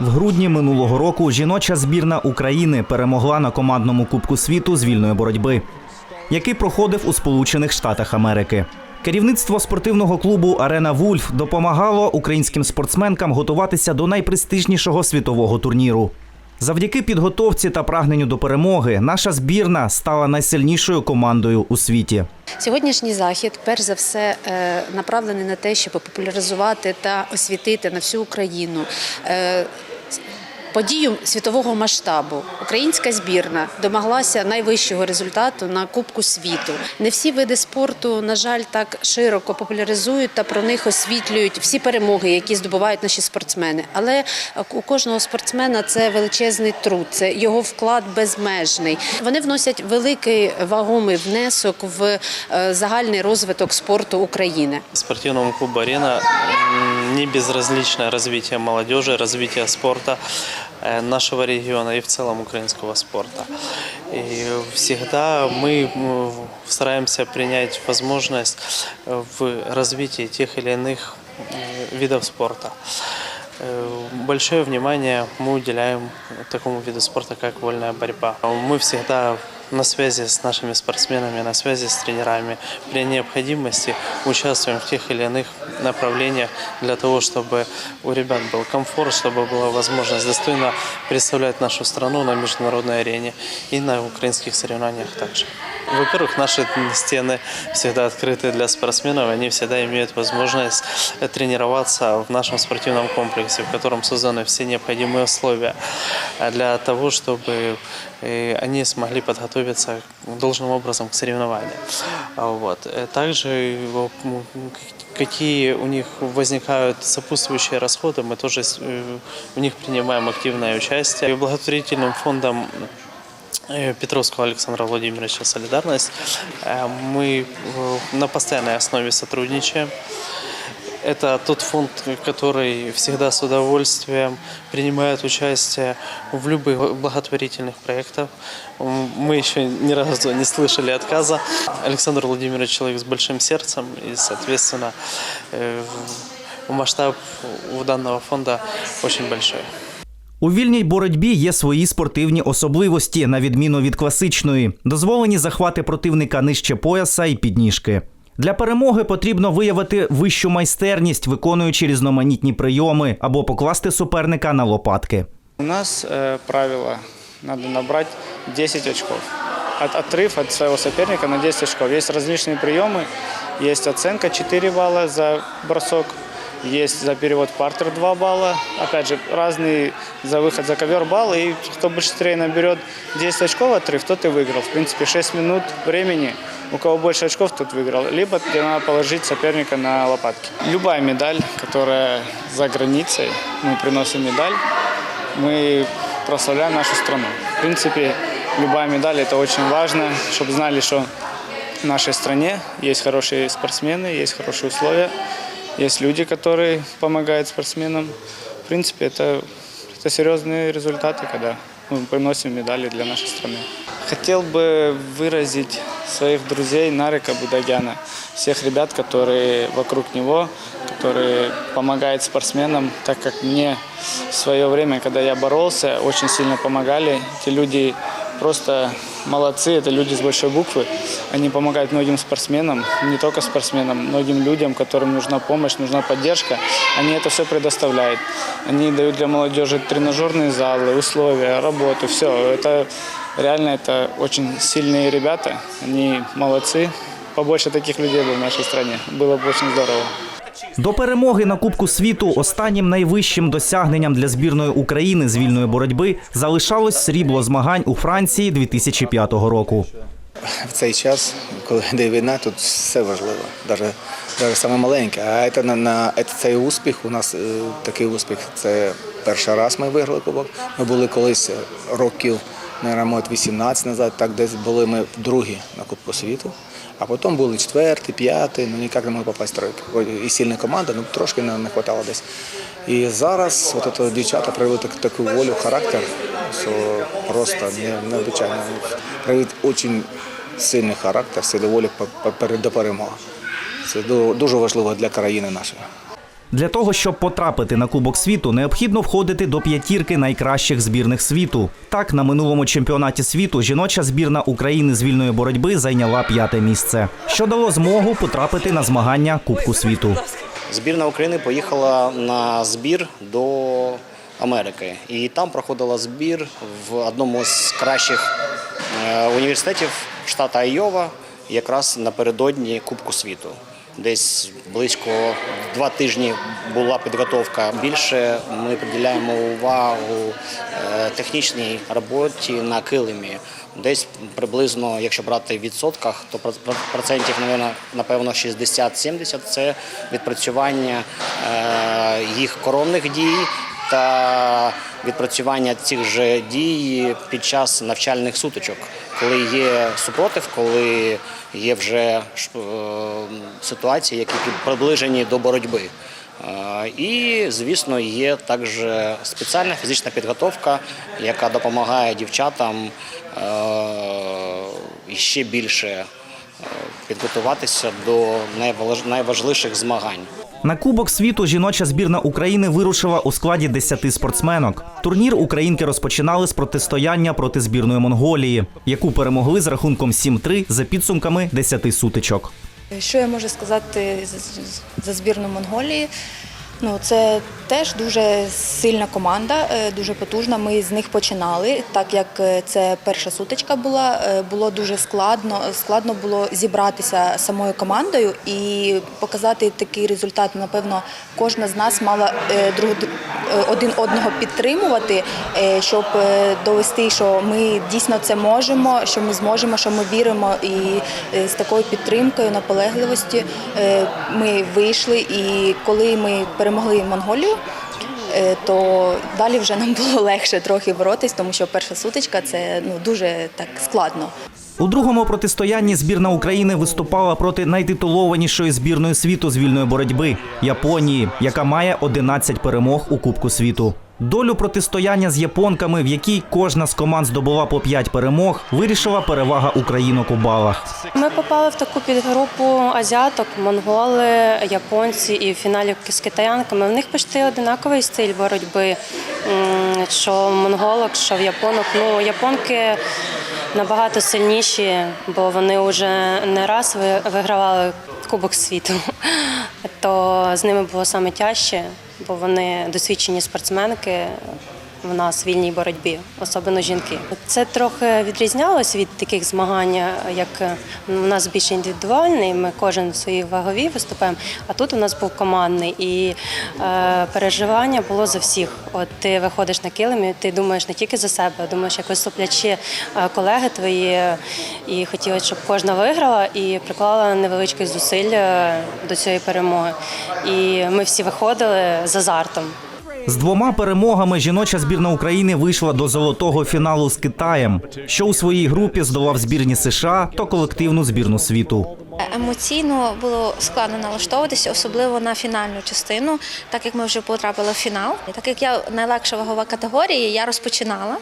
В грудні минулого року жіноча збірна України перемогла на командному Кубку світу з вільної боротьби, який проходив у Сполучених Штатах Америки. Керівництво спортивного клубу Арена Вульф допомагало українським спортсменкам готуватися до найпрестижнішого світового турніру. Завдяки підготовці та прагненню до перемоги наша збірна стала найсильнішою командою у світі. Сьогоднішній захід, перш за все, е, направлений на те, щоб популяризувати та освітити на всю Україну. Подію світового масштабу українська збірна домоглася найвищого результату на Кубку світу. Не всі види спорту, на жаль, так широко популяризують та про них освітлюють всі перемоги, які здобувають наші спортсмени. Але у кожного спортсмена це величезний труд, це його вклад безмежний. Вони вносять великий вагомий внесок в е, загальний розвиток спорту України. Спортивному клубу «Арена» не безразлично развитие молодежи, развитие спорта нашего региона и в целом украинского спорта. И всегда мы м, стараемся принять возможность э, в развитии тех или иных м, видов спорта. Э, Большое внимание мы уделяем такому виду спорта, как вольная борьба. Мы всегда на связи с нашими спортсменами, на связи с тренерами. При необходимости участвуем в тех или иных направлениях для того, чтобы у ребят был комфорт, чтобы была возможность достойно представлять нашу страну на международной арене и на украинских соревнованиях также. Во-первых, наши стены всегда открыты для спортсменов, они всегда имеют возможность тренироваться в нашем спортивном комплексе, в котором созданы все необходимые условия для того, чтобы э, они смогли подготовиться должным образом к соревнованиям. Вот. Также э, какие у них возникают сопутствующие расходы, мы тоже э, в них принимаем активное участие. И Благотворительным фондом Петровского Александра Владимировича «Солидарность» э, мы э, на постоянной основе сотрудничаем. Это тот фонд, который всегда с удовольствием принимает участие в любых благотворительных проектах. Мы еще ни разу не слышали отказа. Александр Владимирович человек с большим сердцем, и, соответственно, э, масштаб у данного фонда очень большой. У вільній боротьбі є свої спортивні особливості, на відміну від класичної. Дозволені захвати противника нижче пояса і підніжки. Для перемоги потрібно виявити вищу майстерність, виконуючи різноманітні прийоми або покласти суперника на лопатки. У нас э, правило, надо набрать 10 очков. От, отрыв от своего соперника на 10 очков. Есть различные приемы, есть оценка 4 балла за бросок, есть за перевод партер 2 балла. Опять же, разные за выход за ковер баллы. И кто быстрее наберет 10 очков отрыв, тот и выиграл. В принципе, 6 минут времени. У кого больше очков, тот выиграл. Либо тебе надо положить соперника на лопатки. Любая медаль, которая за границей, мы приносим медаль, мы прославляем нашу страну. В принципе, любая медаль это очень важно, чтобы знали, что в нашей стране есть хорошие спортсмены, есть хорошие условия, есть люди, которые помогают спортсменам. В принципе, это, это серьезные результаты, когда мы приносим медали для нашей страны. Хотел бы выразить своих друзей Нарика Будагяна, всех ребят, которые вокруг него, которые помогают спортсменам, так как мне в свое время, когда я боролся, очень сильно помогали. Эти люди просто молодцы, это люди с большой буквы. Они помогают многим спортсменам, не только спортсменам, многим людям, которым нужна помощь, нужна поддержка. Они это все предоставляют. Они дают для молодежи тренажерные залы, условия, работу, все. Это реально это очень сильные ребята. Они молодцы. Побольше таких людей бы в нашей стране. Было бы очень здорово. До перемоги на Кубку світу останнім найвищим досягненням для збірної України з вільної боротьби залишалось срібло змагань у Франції 2005 року. В цей час, коли йде війна, тут все важливо, навіть, саме маленьке. А це на, на це- цей успіх у нас е, такий успіх. Це перший раз ми виграли кубок. Ми були колись років, мабуть, 18 назад, так десь були ми другі на Кубку світу. А потім були четвертий, п'ятий, ну ніяк не могли попасти в тройки. І сильна команда, ну трошки не, вистачало десь. І зараз от це дівчата проявили так, таку волю, характер, що просто не, необичайно. Проявили дуже сильний характер, по- перед- до перемоги. Це дуже важливо для країни нашої. Для того, щоб потрапити на Кубок світу, необхідно входити до п'ятірки найкращих збірних світу. Так, на минулому чемпіонаті світу жіноча збірна України з вільної боротьби зайняла п'яте місце, що дало змогу потрапити на змагання Кубку світу. Збірна України поїхала на збір до Америки. І там проходила збір в одному з кращих е, університетів штата Айова, якраз напередодні Кубку світу. Десь близько два тижні була підготовка. Більше ми приділяємо увагу е, технічній роботі на килимі. Десь приблизно, якщо брати в відсотках, то процентів, напевно, напевно 60-70 – це відпрацювання е, їх коронних дій та відпрацювання цих же дій під час навчальних сутичок, коли є супротив, коли є вже е, ситуації, які приближені до боротьби. Е, І, звісно, є також спеціальна фізична підготовка, яка допомагає дівчатам е, ще більше підготуватися до найваж- найважливіших змагань. На Кубок світу жіноча збірна України вирушила у складі 10 спортсменок. Турнір українки розпочинали з протистояння проти збірної Монголії, яку перемогли з рахунком 7-3 за підсумками 10 сутичок. Що я можу сказати за збірну Монголії? Ну, це теж дуже сильна команда, е, дуже потужна. Ми з них починали, так як е, це перша сутичка була. е, Було дуже складно. Складно було зібратися самою командою і показати такий результат. Напевно, кожна з нас мала друг один одного підтримувати, е, щоб е, довести, що ми дійсно це можемо, що ми зможемо, що ми віримо. І е, з такою підтримкою, наполегливості е, ми вийшли. І коли ми перемогли Монголію, е, то далі вже нам було легше трохи боротись, тому що перша сутичка це ну дуже так складно. У другому протистоянні збірна України виступала проти найтитулованішої збірної світу з вільної боротьби Японії, яка має 11 перемог у Кубку світу. Долю протистояння з японками, в якій кожна з команд здобула по 5 перемог, вирішила перевага українок у балах. Ми попали в таку підгрупу азіаток, монголи, японці і в фіналі з китаянками. В них почти одинаковий стиль боротьби. Що монголок, що в японок. Ну, японки набагато сильніші, бо вони вже не раз вигравали Кубок світу. То з ними було саме тяжче, бо вони досвідчені спортсменки в нас в вільній боротьбі, особливо жінки. Це трохи відрізнялось від таких змагань, як у нас більш індивідуальний. Ми кожен в своїй ваговій виступаємо. А тут у нас був командний і е, переживання було за всіх. От ти виходиш на килим, і ти думаєш не тільки за себе, а думаєш, як виступлячі е, колеги твої, і хотілося, щоб кожна виграла і приклала невеличких зусиль е, до цієї перемоги. І ми всі виходили з азартом. З двома перемогами жіноча збірна України вийшла до золотого фіналу з Китаєм, що у своїй групі здолав збірні США та колективну збірну світу. Емоційно було складно налаштовуватися, особливо на фінальну частину, так як ми вже потрапили в фінал. Так як я найлегша вагова категорія, я розпочинала.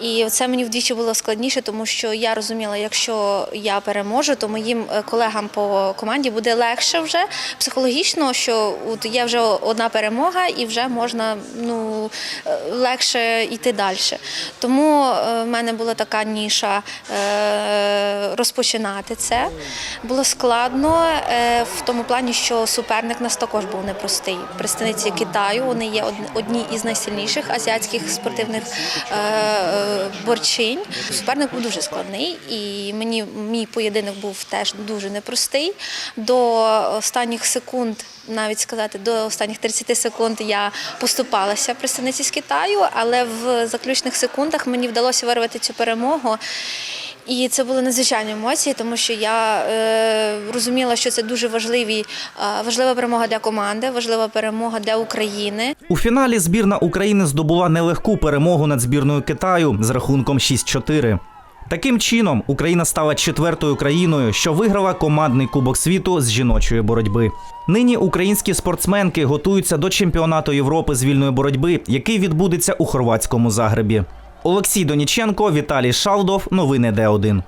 І це мені вдвічі було складніше, тому що я розуміла, якщо я переможу, то моїм е, колегам по команді буде легше вже психологічно, що от є вже одна перемога і вже можна ну, е, легше йти далі. Тому е, в мене була така ніша розпочинати це. Було складно е, в тому плані, що суперник нас також був непростий. Представниці Китаю вони є од- одні із найсильніших азіатських спортивних е, е, борчинь. Суперник був дуже складний, і мені мій поєдинок був теж дуже непростий. До останніх секунд, навіть сказати, до останніх 30 секунд я поступалася представниці з Китаю, але в заключних секундах мені вдалося вирвати цю перемогу. І це були надзвичайні емоції, тому що я е, розуміла, що це дуже важливі, е, важлива перемога для команди, важлива перемога для України. У фіналі збірна України здобула нелегку перемогу над збірною Китаю з рахунком 6-4. Таким чином, Україна стала четвертою країною, що виграла командний кубок світу з жіночої боротьби. Нині українські спортсменки готуються до чемпіонату Європи з вільної боротьби, який відбудеться у хорватському Загребі. Олексій Доніченко, Віталій Шалдов. Новини Д1.